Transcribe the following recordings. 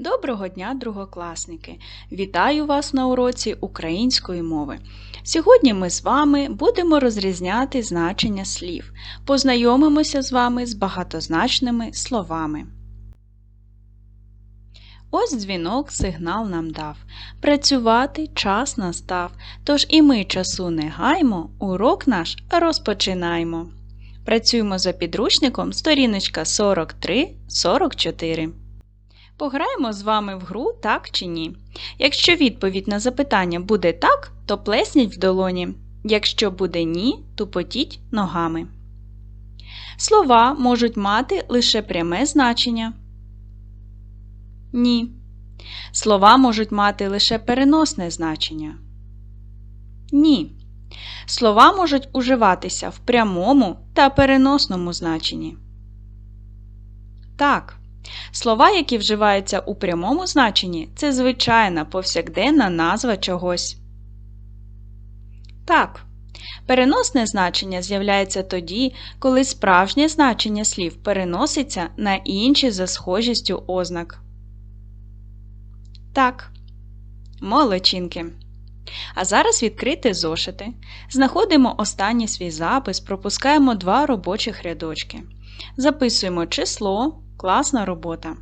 Доброго дня, другокласники! Вітаю вас на уроці української мови. Сьогодні ми з вами будемо розрізняти значення слів. Познайомимося з вами з багатозначними словами. Ось дзвінок сигнал нам дав. Працювати час настав, тож і ми часу не гаймо, урок наш розпочинаємо. Працюємо за підручником сторіночка 43-44. Пограємо з вами в гру так чи ні. Якщо відповідь на запитання буде так, то плесніть в долоні. Якщо буде ні, тупотіть ногами. Слова можуть мати лише пряме значення. Ні. Слова можуть мати лише переносне значення. Ні. Слова можуть уживатися в прямому та переносному значенні. Так. Слова, які вживаються у прямому значенні, це звичайна повсякденна назва чогось. Так. Переносне значення з'являється тоді, коли справжнє значення слів переноситься на інші за схожістю ознак. Так. Молодчинки. А зараз відкрити зошити. Знаходимо останній свій запис, пропускаємо два робочих рядочки. Записуємо число, класна робота.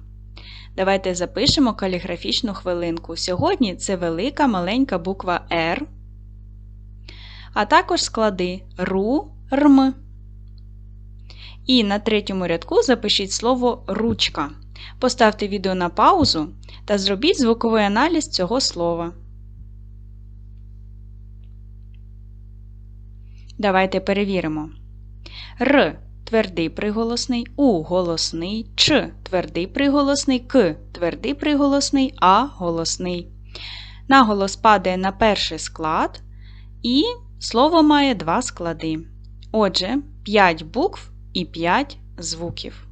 Давайте запишемо каліграфічну хвилинку. Сьогодні це велика маленька буква Р, а також склади ру, рм. І на третьому рядку запишіть слово ручка. Поставте відео на паузу та зробіть звуковий аналіз цього слова. Давайте перевіримо. Р твердий приголосний, У голосний, Ч твердий приголосний, К твердий приголосний, А голосний. Наголос падає на перший склад, і слово має два склади. Отже, 5 букв і 5 звуків.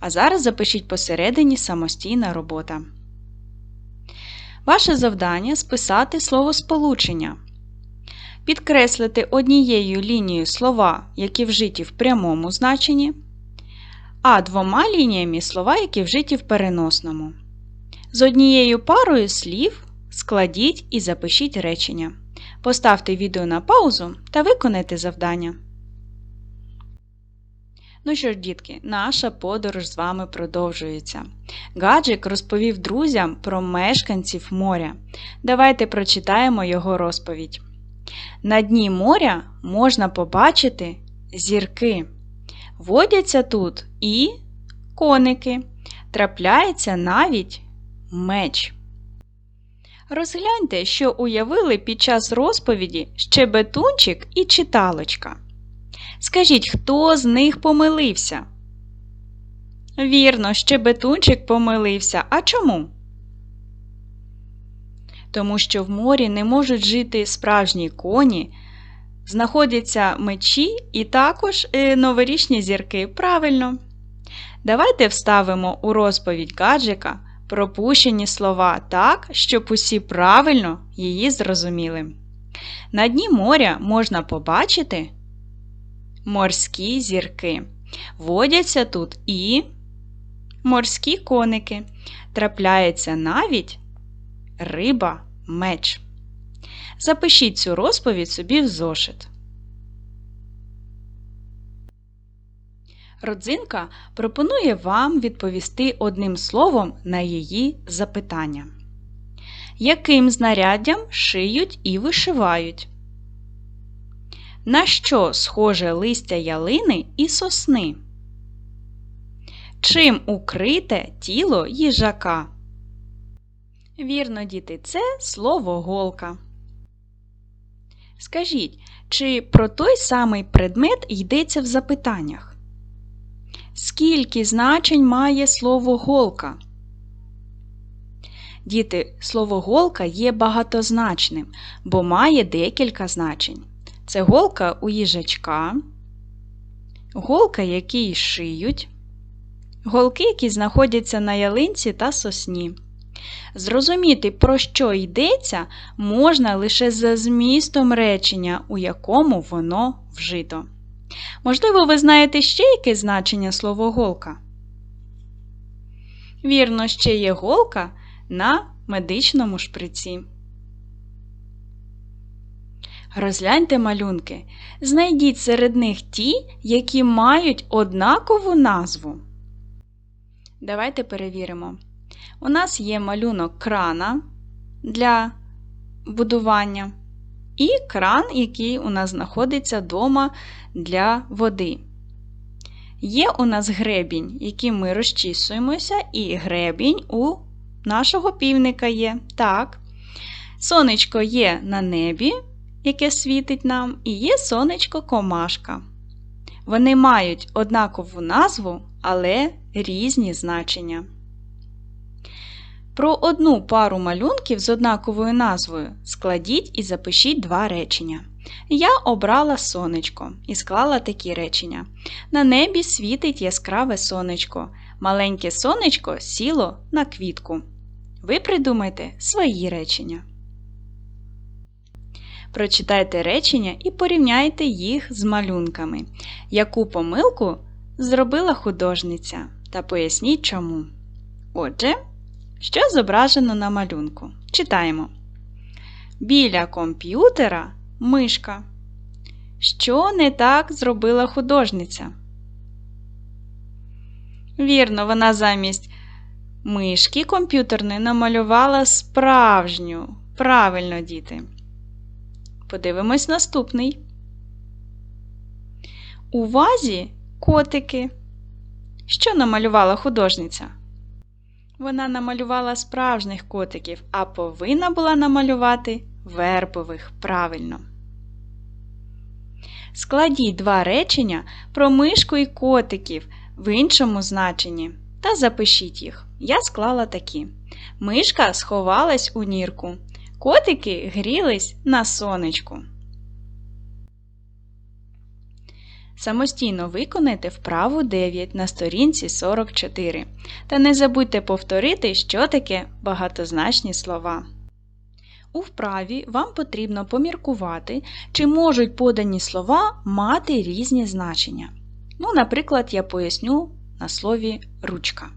А зараз запишіть посередині самостійна робота. Ваше завдання списати словосполучення. Підкреслити однією лінією слова, які вжиті в прямому значенні, а двома лініями слова, які вжиті в переносному. З однією парою слів складіть і запишіть речення. Поставте відео на паузу та виконайте завдання. Ну що ж, дітки, наша подорож з вами продовжується. Гаджик розповів друзям про мешканців моря. Давайте прочитаємо його розповідь. На дні моря можна побачити зірки. Водяться тут і коники. Трапляється навіть меч. Розгляньте, що уявили під час розповіді щебетунчик і читалочка. Скажіть, хто з них помилився? Вірно, щебетунчик помилився. А чому? Тому що в морі не можуть жити справжні коні, знаходяться мечі і також е, новорічні зірки. Правильно. Давайте вставимо у розповідь гаджика пропущені слова так, щоб усі правильно її зрозуміли. На дні моря можна побачити морські зірки. Водяться тут і морські коники. Трапляється навіть риба, меч. Запишіть цю розповідь собі в зошит. Родзинка пропонує вам відповісти одним словом на її запитання. Яким знаряддям шиють і вишивають? На що схоже листя ялини і сосни? Чим укрите тіло їжака? Вірно, діти, це слово голка. Скажіть, чи про той самий предмет йдеться в запитаннях? Скільки значень має слово голка? Діти, слово голка є багатозначним, бо має декілька значень. Це голка у їжачка, голка, які шиють, голки, які знаходяться на ялинці та сосні. Зрозуміти, про що йдеться, можна лише за змістом речення, у якому воно вжито. Можливо, ви знаєте ще яке значення слово голка? Вірно, ще є голка на медичному шприці. Розгляньте малюнки. Знайдіть серед них ті, які мають однакову назву. Давайте перевіримо. У нас є малюнок крана для будування і кран, який у нас знаходиться вдома для води. Є у нас гребінь, яким ми розчісуємося, і гребінь у нашого півника є. Так. Сонечко є на небі, яке світить нам, і є сонечко комашка. Вони мають однакову назву, але різні значення. Про одну пару малюнків з однаковою назвою складіть і запишіть два речення. Я обрала сонечко і склала такі речення. На небі світить яскраве сонечко. Маленьке сонечко сіло на квітку. Ви придумайте свої речення. Прочитайте речення і порівняйте їх з малюнками. Яку помилку зробила художниця? Та поясніть чому. Отже, що зображено на малюнку? Читаємо. Біля комп'ютера мишка. Що не так зробила художниця? Вірно, вона замість мишки комп'ютерної намалювала справжню. Правильно, діти. Подивимось наступний. У вазі котики. Що намалювала художниця? Вона намалювала справжніх котиків, а повинна була намалювати вербових правильно. Складіть два речення про мишку і котиків в іншому значенні та запишіть їх. Я склала такі: Мишка сховалась у нірку. Котики грілись на сонечку. Самостійно виконайте вправу 9 на сторінці 44. Та не забудьте повторити, що таке багатозначні слова. У вправі вам потрібно поміркувати, чи можуть подані слова мати різні значення. Ну, Наприклад, я поясню на слові ручка.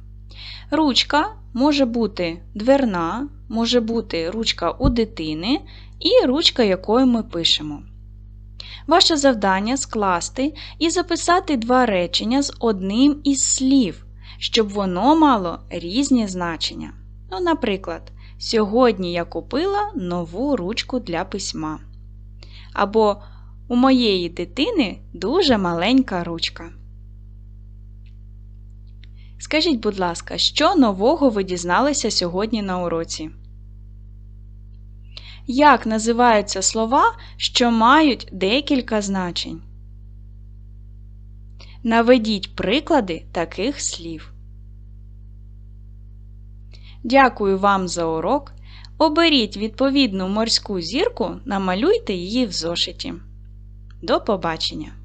Ручка може бути дверна, може бути ручка у дитини і ручка, якою ми пишемо. Ваше завдання скласти і записати два речення з одним із слів, щоб воно мало різні значення. Ну, Наприклад, Сьогодні я купила нову ручку для письма. Або у моєї дитини дуже маленька ручка. Скажіть, будь ласка, що нового ви дізналися сьогодні на уроці? Як називаються слова, що мають декілька значень? Наведіть приклади таких слів. Дякую вам за урок. Оберіть відповідну морську зірку, намалюйте її в зошиті. До побачення!